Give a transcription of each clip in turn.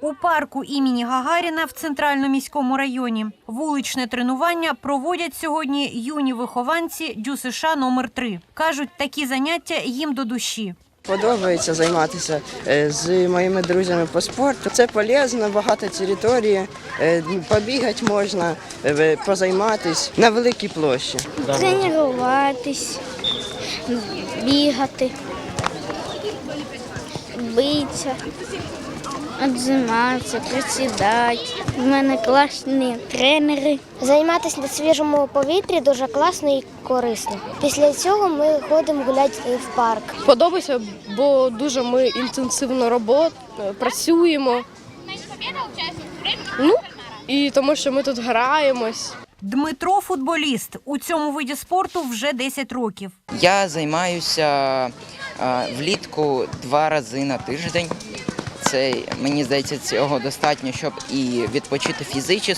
У парку імені Гагаріна в центральному міському районі вуличне тренування проводять сьогодні юні вихованці ДЮСШ номер 3 Кажуть, такі заняття їм до душі. Подобається займатися е, з моїми друзями по спорту. Це полезно, багато території, е, побігати можна, е, позайматися на великій площі. Тренуватись, бігати, битися, віджиматися, присідати. У мене класні тренери. Займатися на свіжому повітрі дуже класно і корисно. Після цього ми ходимо гуляти в парк. Подобається, бо дуже ми інтенсивно робот, працюємо. Ну, і тому що ми тут граємось. Дмитро футболіст у цьому виді спорту вже 10 років. Я займаюся а, влітку два рази на тиждень. Це мені здається, цього достатньо, щоб і відпочити фізично,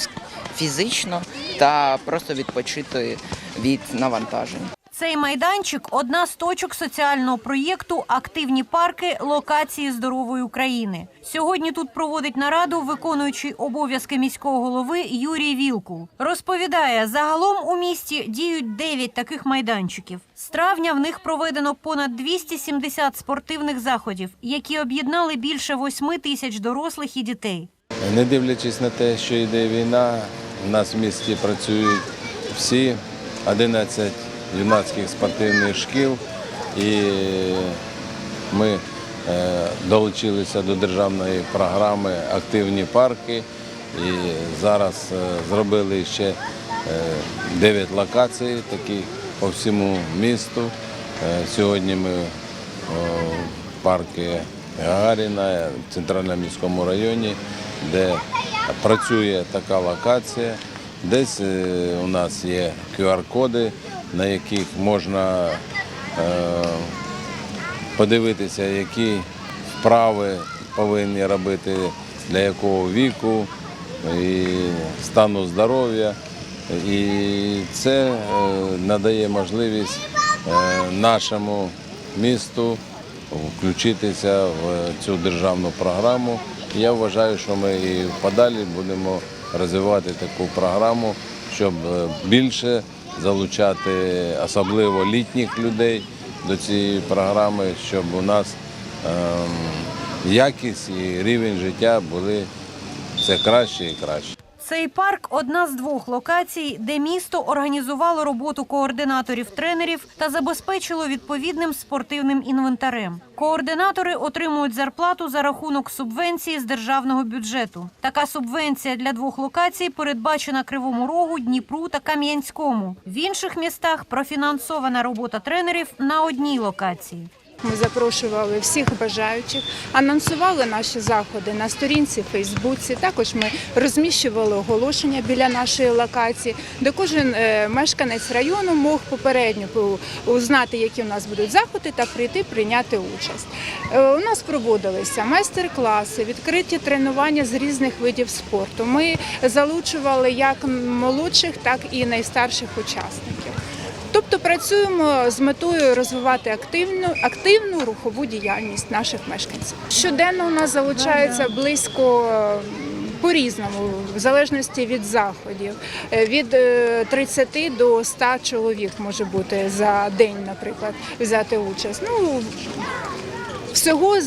фізично та просто відпочити від навантажень. Цей майданчик одна з точок соціального проєкту Активні парки локації здорової України. Сьогодні тут проводить нараду виконуючий обов'язки міського голови Юрій Вілкул. Розповідає, загалом у місті діють 9 таких майданчиків. З травня в них проведено понад 270 спортивних заходів, які об'єднали більше 8 тисяч дорослих і дітей. Не дивлячись на те, що йде війна, у нас в місті працюють всі 11 юнацьких спортивних шкіл, і ми е, долучилися до державної програми Активні парки. І зараз е, зробили ще 9 локацій таких по всьому місту. Е, Сьогодні ми е, в парки Гагаріна в центральному міському районі, де працює така локація. Десь е, у нас є QR-коди, на яких можна е, подивитися, які вправи повинні робити, для якого віку і стану здоров'я. І це е, надає можливість е, нашому місту включитися в цю державну програму. Я вважаю, що ми і подалі будемо розвивати таку програму, щоб більше залучати особливо літніх людей до цієї програми, щоб у нас ем, якість і рівень життя були все краще і краще. Цей парк одна з двох локацій, де місто організувало роботу координаторів-тренерів та забезпечило відповідним спортивним інвентарем. Координатори отримують зарплату за рахунок субвенції з державного бюджету. Така субвенція для двох локацій передбачена Кривому Рогу, Дніпру та Кам'янському. В інших містах профінансована робота тренерів на одній локації. Ми запрошували всіх бажаючих, анонсували наші заходи на сторінці Фейсбуці. Також ми розміщували оголошення біля нашої локації, де кожен е, мешканець району мог попередньо узнати, які у нас будуть заходи, та прийти прийняти участь. Е, У нас проводилися майстер-класи, відкриті тренування з різних видів спорту. Ми залучували як молодших, так і найстарших учасників. Тобто працюємо з метою розвивати активну, активну рухову діяльність наших мешканців. Щоденно у нас залучається близько е, по-різному, в залежності від заходів. Е, Від е, 30 до 100 чоловік може бути за день, наприклад, взяти участь. Ну, всього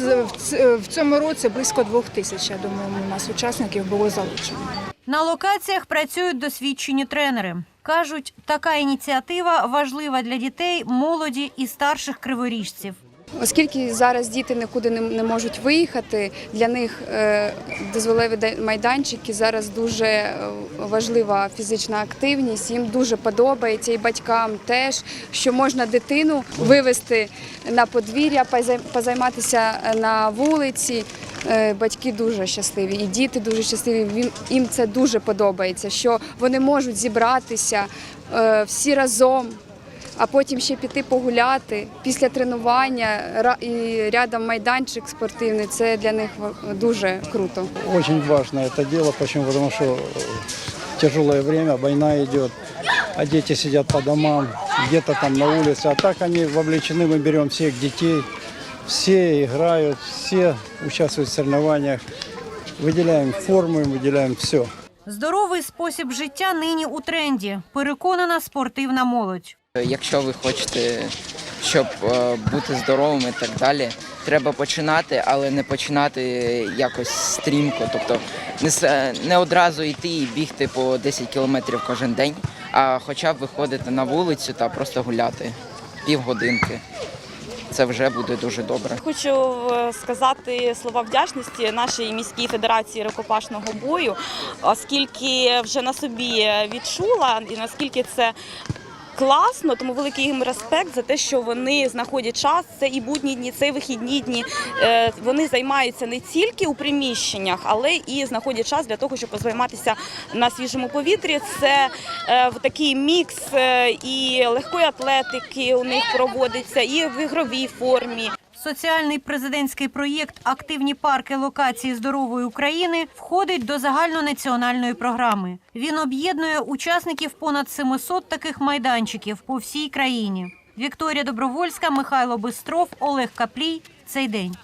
в цьому році близько двох тисяч, я думаю, у нас учасників було залучено. На локаціях працюють досвідчені тренери. Кажуть, така ініціатива важлива для дітей, молоді і старших криворіжців. Оскільки зараз діти нікуди не, можуть виїхати, для них е, дозволиві де- майданчики зараз дуже е, важлива фізична активність. Їм дуже подобається і батькам теж, що можна дитину вивезти на подвір'я, позайматися на вулиці. Е, Батьки дуже щасливі, і діти дуже щасливі. Їм- це дуже подобається, що вони можуть зібратися е, всі разом а потім ще піти погуляти після тренування ра- і рядом майданчик спортивний. Це для них ва- дуже круто. Очень важно это дело. Почему? Потому что э, тяжелое время, война идет, а дети сидят по домам, где-то там на улице. А так они вовлечены, мы берем всех детей, все играют, все участвуют в соревнованиях. выделяем форму, выделяем все. Здоровий спосіб життя нині у тренді. Переконана спортивна молодь. Якщо ви хочете, щоб е, бути здоровим і так далі, треба починати, але не починати якось стрімко. Тобто не, одразу йти і бігти по 10 кілометрів кожен день, а хоча б виходити на вулицю та просто гуляти півгодинки. Це вже буде дуже добре. Хочу е, сказати слова вдячності нашій міській федерації рукопашного бою, оскільки вже на собі відчула і наскільки це. Класно, тому великий їм респект за те, що вони знаходять час. Це і будні дні, це і вихідні дні. Е, Вони займаються не тільки у приміщеннях, але і знаходять час для того, щоб позайматися на свіжому повітрі. Це е, в такий мікс е, і легкої атлетики у них проводиться, і в ігровій формі. Соціальний президентський проєкт Активні парки локації здорової України входить до загальнонаціональної програми. Він об'єднує учасників понад 700 таких майданчиків по всій країні. Вікторія Добровольська, Михайло Бистров, Олег Каплій. Цей день.